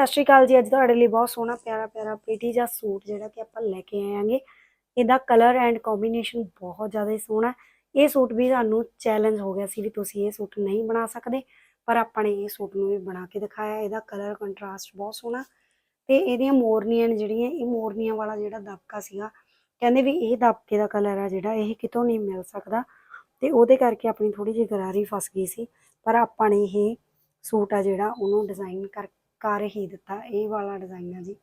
ਸਤਿ ਸ਼੍ਰੀ ਅਕਾਲ ਜੀ, ਅੱਜ ਤੁਹਾਡੇ ਲਈ ਬਹੁਤ ਸੋਹਣਾ, ਪਿਆਰਾ ਪਿਆਰਾ ਪ੍ਰੀਟੀ ਜਿਹਾ ਸੂਟ ਜਿਹੜਾ ਕਿ ਆਪਾਂ ਲੈ ਕੇ ਆਏ ਆਂਗੇ ਇਹਦਾ ਕਲਰ ਐਂਡ ਕੰਬੀਨੇਸ਼ਨ ਬਹੁਤ ਜ਼ਿਆਦਾ ਹੀ ਸੋਹਣਾ ਇਹ ਸੂਟ ਵੀ ਸਾਨੂੰ ਚੈਲੰਜ ਹੋ ਗਿਆ ਸੀ ਵੀ ਤੁਸੀਂ ਇਹ ਸੂਟ ਨਹੀਂ ਬਣਾ ਸਕਦੇ, ਪਰ ਆਪਾਂ ਨੇ ਇਹ ਸੂਟ ਨੂੰ ਵੀ ਬਣਾ ਕੇ ਦਿਖਾਇਆ। ਇਹਦਾ ਕਲਰ ਕੰਟਰਾਸਟ ਬਹੁਤ ਸੋਹਣਾ ਤੇ ਇਹਦੀਆਂ ਮੋਰਨੀਆਂ ਨੇ ਜਿਹੜੀਆਂ, ਇਹ ਮੋਰਨੀਆਂ ਵਾਲਾ ਜਿਹੜਾ ਦਬਕਾ ਸੀਗਾ, ਕਹਿੰਦੇ ਵੀ ਇਹ ਦਬਕੇ ਦਾ ਕਲਰ ਆ ਜਿਹੜਾ, ਇਹ ਕਿਤੋਂ ਨਹੀਂ ਮਿਲ ਸਕਦਾ ਤੇ ਉਹਦੇ ਕਰਕੇ ਆਪਣੀ ਥੋੜੀ ਜਿਹੀ ਗਰਾਰੀ ਫਸ ਗਈ ਸੀ। ਪਰ ਆਪਾਂ ਨੇ ਇਹ ਸੂਟ ਆ ਜਿਹੜਾ ਉਹਨੂੰ ਡਿਜ਼ਾਈਨ ਕਰ ਕਰ ਹੀ ਦਿੱਤਾ, ਇਹ ਵਾਲਾ ਡਿਜ਼ਾਈਨ ਆ ਜੀ,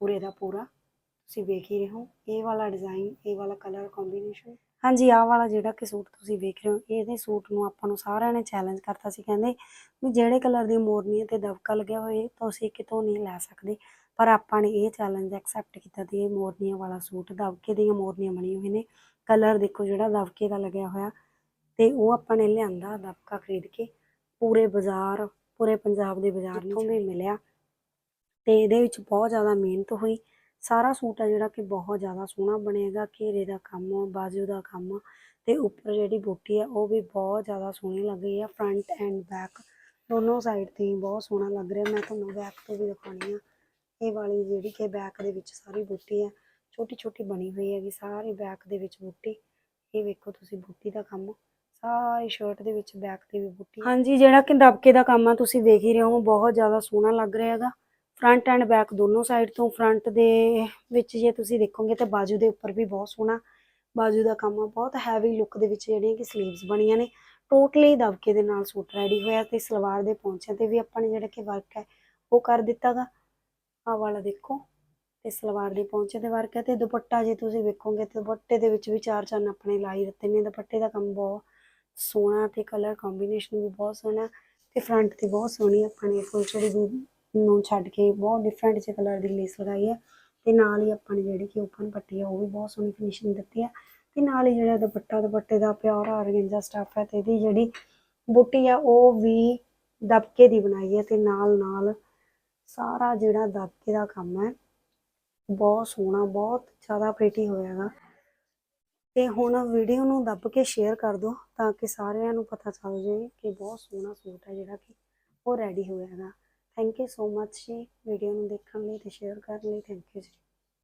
ਪੂਰੇ ਦਾ ਪੂਰਾ। ਤੁਸੀਂ ਵੇਖ ਹੀ ਰਹੇ ਹੋ, ਇਹ ਵਾਲਾ ਡਿਜ਼ਾਈਨ ਇਹ ਵਾਲਾ ਕਲਰ ਕੰਬੀਨੇਸ਼ਨ ਹਾਂਜੀ, ਆਹ ਵਾਲਾ ਜਿਹੜਾ ਕਿ ਸੂਟ ਤੁਸੀਂ ਵੇਖ ਰਹੇ ਹੋ ਇਹਦੇ ਸੂਟ ਨੂੰ ਆਪਾਂ ਨੂੰ ਸਾਰਿਆਂ ਨੇ ਚੈਲੰਜ ਕਰਤਾ ਸੀ, ਕਹਿੰਦੇ ਵੀ ਜਿਹੜੇ ਕਲਰ ਦੀ ਮੋਰਨੀ ਤੇ ਦਬਕਾ ਲੱਗਿਆ ਹੋਇਆ ਤੁਸੀਂ ਕਿਤੋਂ ਨਹੀਂ ਲੈ ਸਕਦੇ। ਪਰ ਆਪਾਂ ਨੇ ਇਹ ਚੈਲੰਜ ਐਕਸੈਪਟ ਕੀਤਾ ਤੇ ਇਹ ਮੋਰਨੀਆਂ ਵਾਲਾ ਸੂਟ, ਦਬਕੇ ਦੀਆਂ ਮੋਰਨੀਆਂ ਬਣੀਆਂ ਹੋਈਆਂ ਨੇ। ਕਲਰ ਦੇਖੋ ਜਿਹੜਾ ਦਬਕੇ ਦਾ ਲੱਗਿਆ ਹੋਇਆ, ਤੇ ਉਹ ਆਪਾਂ ਨੇ ਲਿਆਂਦਾ ਦਬਕਾ ਖਰੀਦ ਕੇ, ਪੂਰੇ ਬਾਜ਼ਾਰ ਪੂਰੇ ਪੰਜਾਬ ਦੇ ਬਾਜ਼ਾਰ ਨੂੰ ਵੀ ਮਿਲਿਆ। ਤੇ ਇਹਦੇ ਵਿੱਚ ਬਹੁਤ ਜ਼ਿਆਦਾ ਮਿਹਨਤ ਹੋਈ। ਸਾਰਾ ਸੂਟ ਆ ਜਿਹੜਾ ਕਿ ਬਹੁਤ ਜ਼ਿਆਦਾ ਸੋਹਣਾ ਬਣੇਗਾ ਘੇਰੇ ਦਾ ਕੰਮ ਬਾਜੂ ਦਾ ਕੰਮ ਤੇ ਉੱਪਰ ਜਿਹੜੀ ਬੂਟੀ ਆ ਉਹ ਵੀ ਬਹੁਤ ਜ਼ਿਆਦਾ ਸੋਹਣੀ ਲੱਗ ਰਹੀ ਆ। ਫਰੰਟ ਐਂਡ ਬੈਕ ਦੋਨੋਂ ਸਾਈਡ ਤੇ ਬਹੁਤ ਸੋਹਣਾ ਲੱਗ ਰਿਹਾ। ਮੈਂ ਤੁਹਾਨੂੰ ਬੈਕ ਤੋਂ ਵੀ ਦਿਖਾਉਣੀ ਆ। ਇਹ ਵਾਲੀ ਜਿਹੜੀ ਕਿ ਬੈਕ ਦੇ ਵਿੱਚ ਸਾਰੀ ਬੂਟੀ ਆ ਛੋਟੀ ਛੋਟੀ ਬਣੀ ਹੋਈ ਹੈਗੀ ਸਾਰੀ ਬੈਕ ਦੇ ਵਿੱਚ ਬੂਟੀ। ਇਹ ਵੇਖੋ ਤੁਸੀਂ ਬੂਟੀ ਦਾ ਕੰਮ। ਸਾਰੀ ਸ਼ਰਟ ਦੇ ਵਿੱਚ ਬੈਕ ਤੇ ਵੀ ਬੂਟੀ। ਹਾਂਜੀ, ਜਿਹੜਾ ਕਿ ਦਬਕੇ ਦਾ ਕੰਮ ਆ, ਤੁਸੀਂ ਦੇਖ ਹੀ ਰਹੇ ਹੋ, ਬਹੁਤ ਜ਼ਿਆਦਾ ਸੋਹਣਾ ਲੱਗ ਰਿਹਾ ਹੈਗਾ। ਫਰੰਟ ਐਂਡ ਬੈਕ ਦੋਨੋਂ ਸਾਈਡ ਤੋਂ ਫਰੰਟ ਦੇ ਵਿੱਚ ਜੇ ਤੁਸੀਂ ਦੇਖੋਗੇ ਤਾਂ ਬਾਜੂ ਦੇ ਉੱਪਰ ਵੀ ਬਹੁਤ ਸੋਹਣਾ ਬਾਜੂ ਦਾ ਕੰਮ ਆ। ਬਹੁਤ ਹੈਵੀ ਲੁੱਕ ਦੇ ਵਿੱਚ ਜਿਹੜੀਆਂ ਕਿ ਸਲੀਵਸ ਬਣੀਆਂ ਨੇ। ਟੋਟਲੀ ਦਬਕੇ ਦੇ ਨਾਲ ਸੂਟ ਰੈਡੀ ਹੋਇਆ ਤੇ ਸਲਵਾਰ ਦੇ ਪੌਂਚਿਆਂ ਤੇ ਵੀ ਆਪਾਂ ਨੇ ਜਿਹੜਾ ਕਿ ਵਰਕ ਹੈ, ਉਹ ਕਰ ਦਿੱਤਾਗਾ ਆ ਵਾਲਾ ਦੇਖੋ, ਤੇ ਸਲਵਾਰ ਦੇ ਪੌਂਚੇ ਤੇ ਵਰਕ ਹੈ ਤੇ ਦੁਪੱਟਾ ਜੇ ਤੁਸੀਂ ਵੇਖੋਗੇ ਤੇ ਦੁਪੱਟੇ ਦੇ ਵਿੱਚ ਵੀ ਚਾਰ ਚੰਨ ਆਪਣੇ ਲਾਈ ਦਿੱਤੇ ਨੇ। ਦੁਪੱਟੇ ਦਾ ਕੰਮ ਬਹੁਤ ਸੋਹਣਾ ਤੇ ਕਲਰ ਕੰਬੀਨੇਸ਼ਨ ਵੀ ਬਹੁਤ ਸੋਹਣਾ ਤੇ ਫਰੰਟ ਤੇ ਬਹੁਤ ਸੋਹਣੀ ਆਪਾਂ ਨੇ ਫੁਲਚੜੀ ਦੀ ਨੂੰ ਛੱਡ ਕੇ ਬਹੁਤ ਡਿਫਰੈਂਟ ਜਿਹੇ ਕਲਰ ਦੀ ਲੇਸ ਲਗਾਈ ਹੈ ਤੇ ਨਾਲ ਹੀ ਆਪਾਂ ਨੇ ਜਿਹੜੀ ਕਿ ਓਪਨ ਪੱਟੀ ਆ, ਉਹ ਵੀ ਬਹੁਤ ਸੋਹਣੀ ਫਿਨਿਸ਼ਿੰਗ ਦਿੱਤੀ ਆ ਤੇ ਨਾਲ ਹੀ ਜਿਹੜਾ ਦੁਪੱਟਾ, ਦੁਪੱਟੇ ਦਾ ਪਿਓਰ ਆਰਗੈਂਜਾ ਸਟੱਫ ਹੈ ਤੇ ਇਹਦੀ ਜਿਹੜੀ ਬੁੱਟੀ ਆ, ਉਹ ਵੀ ਦਬਕੇ ਦੀ ਬਣਾਈ ਹੈ ਤੇ ਨਾਲ ਨਾਲ ਸਾਰਾ ਜਿਹੜਾ ਦਬਕੇ ਦਾ ਕੰਮ ਹੈ ਬਹੁਤ ਸੋਹਣਾ, ਬਹੁਤ ਜ਼ਿਆਦਾ ਪ੍ਰੀਟੀ ਹੋਇਆਗਾ ਤੇ ਹੁਣ ਵੀਡੀਓ ਨੂੰ ਦੱਬ ਕੇ ਸ਼ੇਅਰ ਕਰ ਦਿਓ ਤਾਂ ਕਿ ਸਾਰਿਆਂ ਨੂੰ ਪਤਾ ਚੱਲ ਜਾਏ ਕਿ ਬਹੁਤ ਸੋਹਣਾ ਸੂਟ ਹੈ ਜਿਹੜਾ ਕਿ ਉਹ ਰੈਡੀ ਹੋਇਆ ਹੋਇਆਗਾ ਥੈਂਕ ਯੂ ਸੋ ਮੱਚ ਜੀ। ਵੀਡੀਓ ਨੂੰ ਦੇਖਣ ਲਈ ਤੇ ਸ਼ੇਅਰ ਕਰਨ ਲਈ ਥੈਂਕ ਯੂ ਜੀ।